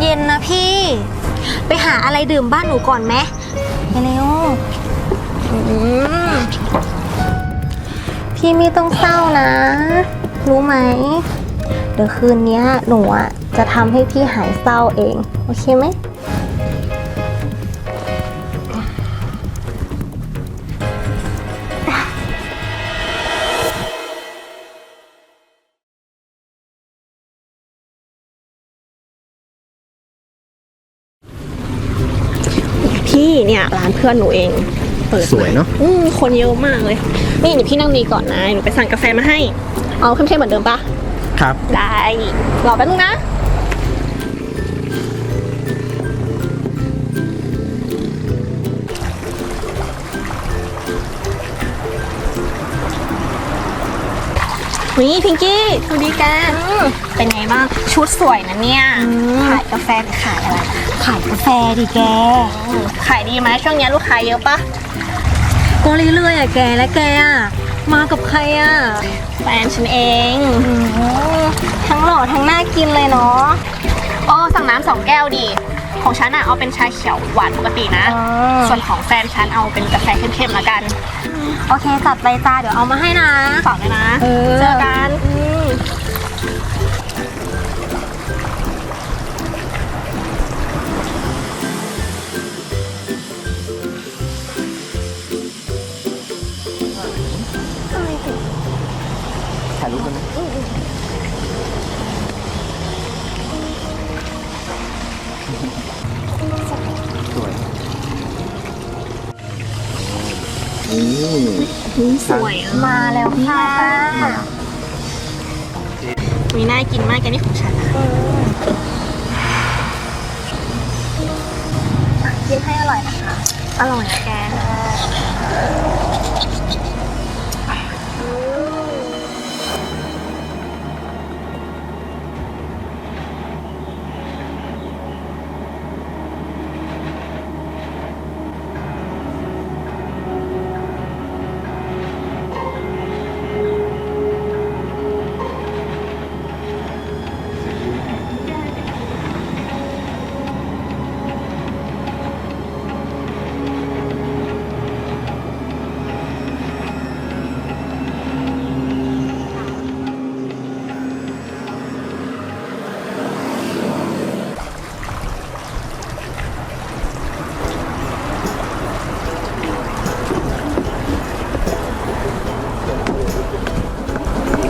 เย็นๆนะพี่ ไปหาอะไรดื่มบ้านหนูก่อนไหมไปเร็วอืมพี่ไม่ต้องเศร้านะ รู้ไหม เดี๋ยวคืนนี้หนูอะจะทำให้พี่หายเศร้าเอง โอเคไหม เนี่ยร้านเพื่อนหนูเองเปิดสวยเนาะอืมคนเยอะมากเลย นี่เดี๋ยวพี่นั่งนี่ก่อนนะหนูไปสั่งกาแฟมาให้ เอาเข้มๆเหมือนเดิมปะครับ ได้ รอแป๊บนึงนะ นี่พิงกี้สวัสดีแกเป็นไงบ้าง ชุดสวยนะเนี่ย ขายกาแฟหรือขายอะไร ขายกาแฟดิแกอืมขายดีไหมช่วงนี้ลูกค้าเยอะปะก็เรื่อยๆอะแกและแกอะมากับใครอะแฟนฉันเองอืมทั้งหล่อทั้งน่ากินเลยเนาะโอ้สั่งน้ำสองแก้วดีของฉันอะเอาเป็นชาเขียวหวานปกตินะ ส่วนของแฟนฉันเอาเป็นกาแฟเข้มๆแล้วกัน โอเคจัดไปจ้าเดี๋ยวเอามาให้นะฝากด้วยนะเออเจอกัน นี่สวยอะมาแล้วค่ะมีน่ากินมากแกนี่ของฉันนะกินให้อร่อยนะคะ อร่อยนะแก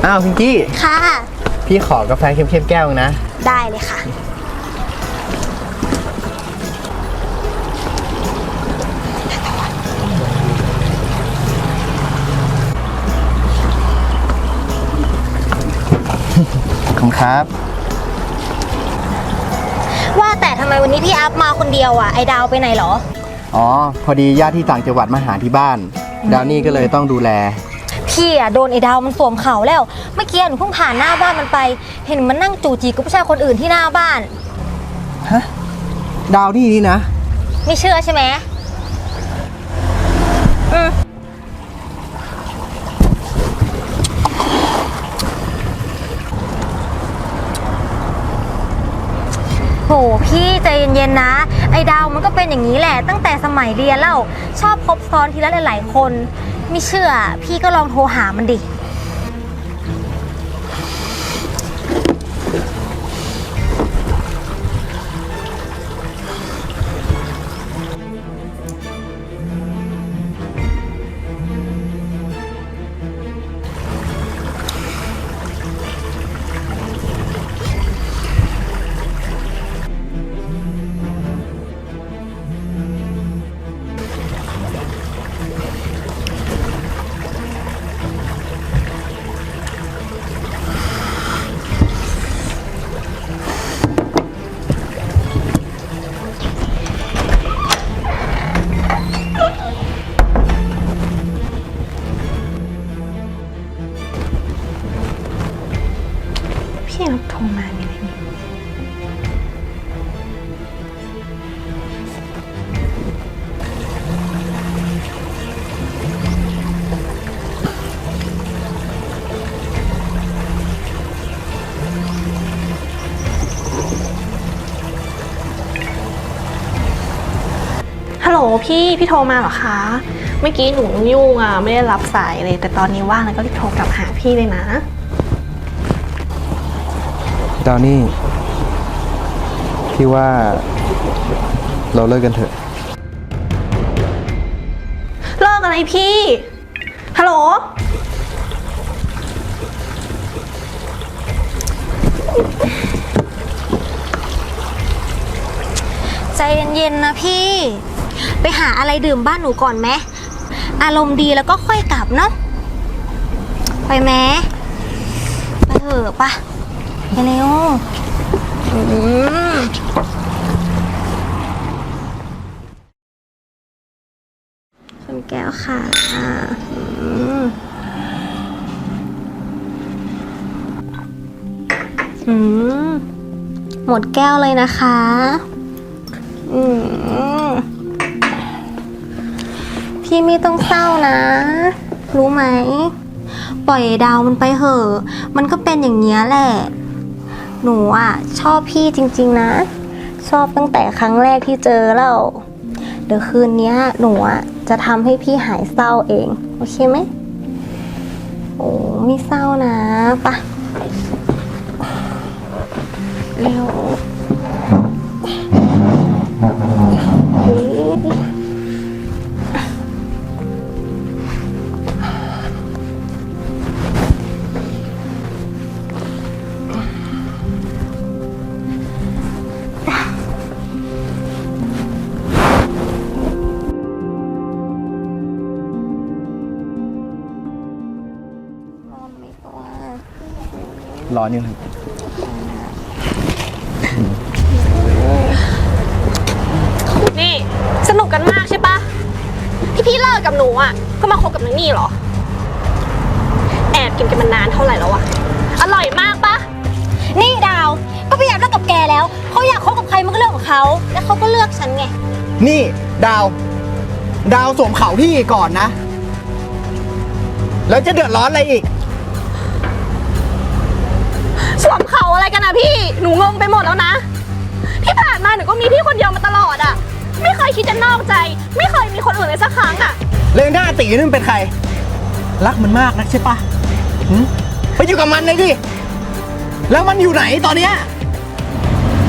อ้าวพิงกี้ ค่ะ พี่ขอกาแฟเข้มๆแก้วนึงนะ ได้เลยค่ะ ขอบคุณครับ ว่าแต่ทำไมวันนี้พี่อัพมาคนเดียวอะไอดาวไปไหนเหรอ อ๋อ พอดีญาติที่ต่างจังหวัดมาหาที่บ้าน ดาวนี่ก็เลยต้องดูแล พี่อะโดนไอดาวมันสวมเขาแล้ว เมื่อกี้หนูเพิ่งผ่านหน้าบ้านมันไป เห็นมันนั่งจูจีกับผู้ชายคนอื่นที่หน้าบ้านดาวนี่นี่นะ ไม่เชื่อใช่ไหมอืมโหพี่ใจเย็นๆนะ ไอ้ดาวมันก็เป็นอย่างนี้แหละ ตั้งแต่สมัยเรียนแล้วชอบคบซ้อนทีละหลายๆคน ไม่เชื่อ พี่ก็ลองโทรหามันดิ ที่รับโทรมามีอะไรนี่ฮัลโหลพี่พี่โทรมาเหรอคะ เมื่อกี้หนูยุ่งอะไม่ได้รับสายเลย แต่ตอนนี้ว่างแล้วก็รีบโทรกลับหาพี่เลยนะ ดาวนี่พี่ว่าเราเลิกกันเถอะ เลิกอะไรพี่ ฮัลโหล ใจเย็นๆนะพี่ ไปหาอะไรดื่มบ้านหนูก่อนไหม อารมณ์ดีแล้วก็ค่อยกลับเนาะ ไปไหมไปเถอะปะ เร็วอืมชนแก้วค่ะอืมหมดแก้วเลยนะคะ อืมพี่ไม่ต้องเศร้านะ รู้ไหม ปล่อยดาวมันไปเหอะ มันก็เป็นอย่างเนี้ยแหละ หนูอะชอบพี่จริง ๆ นะ ชอบตั้งแต่ครั้งแรกที่เจอแล้วเดี๋ยวคืนนี้หนูอะจะทำให้พี่หายเศร้าเอง โอเคไหมโอ้ไม่เศร้านะปะเร็ว ร้อนยังนี่สนุกกันมากใช่ปะที่พี่เลิกกับหนูอะ ก็มาคบกับนางนี่เหรอ แอบกินกันมานานเท่าไหร่แล้วอะอร่อยมากปะนี่ดาว ก็พยายามเลิกกับแกแล้วเขาอยากคบกับใครมันก็เรื่องของเขา แล้วเขาก็เลือกฉันไง นี่ดาว ดาวสวมเขาพี่ก่อนนะ แล้วจะเดือดร้อนอะไรอีก พี่หนูงงไปหมดแล้วนะ ที่ผ่านมาหนูก็มีพี่คนเดียวมาตลอดอะไม่เคยคิดจะนอกใจ ไม่เคยมีคนอื่นเลยสักครั้งอะเลยหน้าตีนั่นเป็นใคร รักมันมากนักใช่ปะหึไปอยู่กับมันเลยดิแล้วมันอยู่ไหนตอนเนี้ย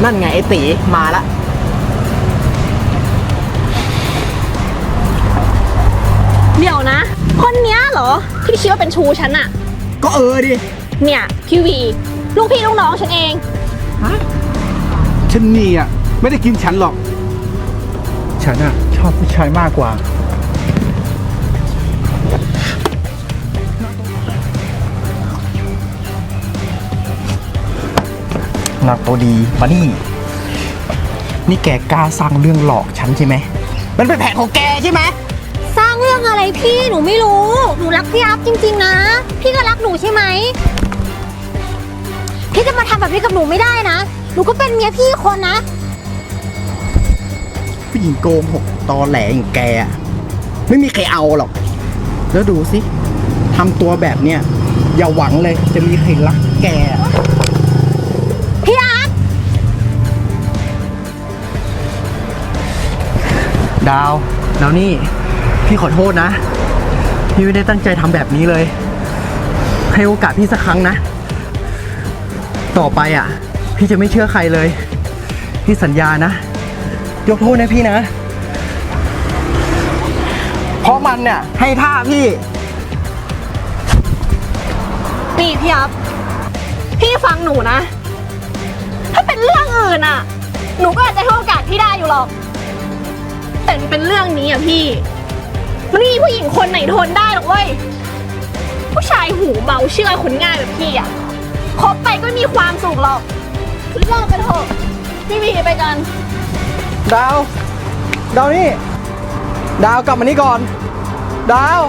นั่นไงไอ้ตีมาละ เดี๋ยวนะ คนเนี้ยเหรอที่พี่คิดว่าเป็นชูฉันอะก็เออดิ เนี่ยพี่วี ลูกพี่ลูกน้องฉันเอง ฉันนี่อะ ไม่ได้กินฉันหรอก ฉันอะ ชอบผู้ชายมากกว่า นักตัวดีมานี่ นี่แกกล้าสร้างเรื่องหลอกฉันใช่ไหม มันเป็นแผนของแกใช่ไหม สร้างเรื่องอะไรพี่หนูไม่รู้ หนูรักพี่อัพจริง ๆ นะ พี่ก็รักหนูใช่ไหม พี่จะมาทำแบบนี้กับหนูไม่ได้นะ หนูก็เป็นเมียพี่คนนะ ผู้หญิงโกงหกตอแหลอย่างแกอะไม่มีใครเอาหรอก แล้วดูสิทำตัวแบบเนี้ยอย่าหวังเลยจะมีใครรักแกอะพี่อัพดาวดาวนี่ พี่ขอโทษนะ พี่ไม่ได้ตั้งใจทำแบบนี้เลย ให้โอกาสพี่สักครั้งนะ ต่อไปอะ พี่จะไม่เชื่อใครเลย พี่สัญญานะ ยกโทษนะพี่นะ เพราะมันเนี่ยให้ท่าพี่ นี่พี่อัพพี่ฟังหนูนะ ถ้าเป็นเรื่องอื่นอะ หนูก็อาจจะให้โอกาสพี่ได้อยู่หรอก แต่มันเป็นเรื่องนี้อะพี่มันไม่มีผู้หญิงคนไหนทนได้หรอกเว้ย ผู้ชายหูเบาเชื่อคนง่ายแบบพี่อะ คบไปก็มีความสุขหรอกเลิกกันเถอะพี่วีไปกัน ดาว ดาวนี่ ดาวกลับมานี่ก่อน ดาว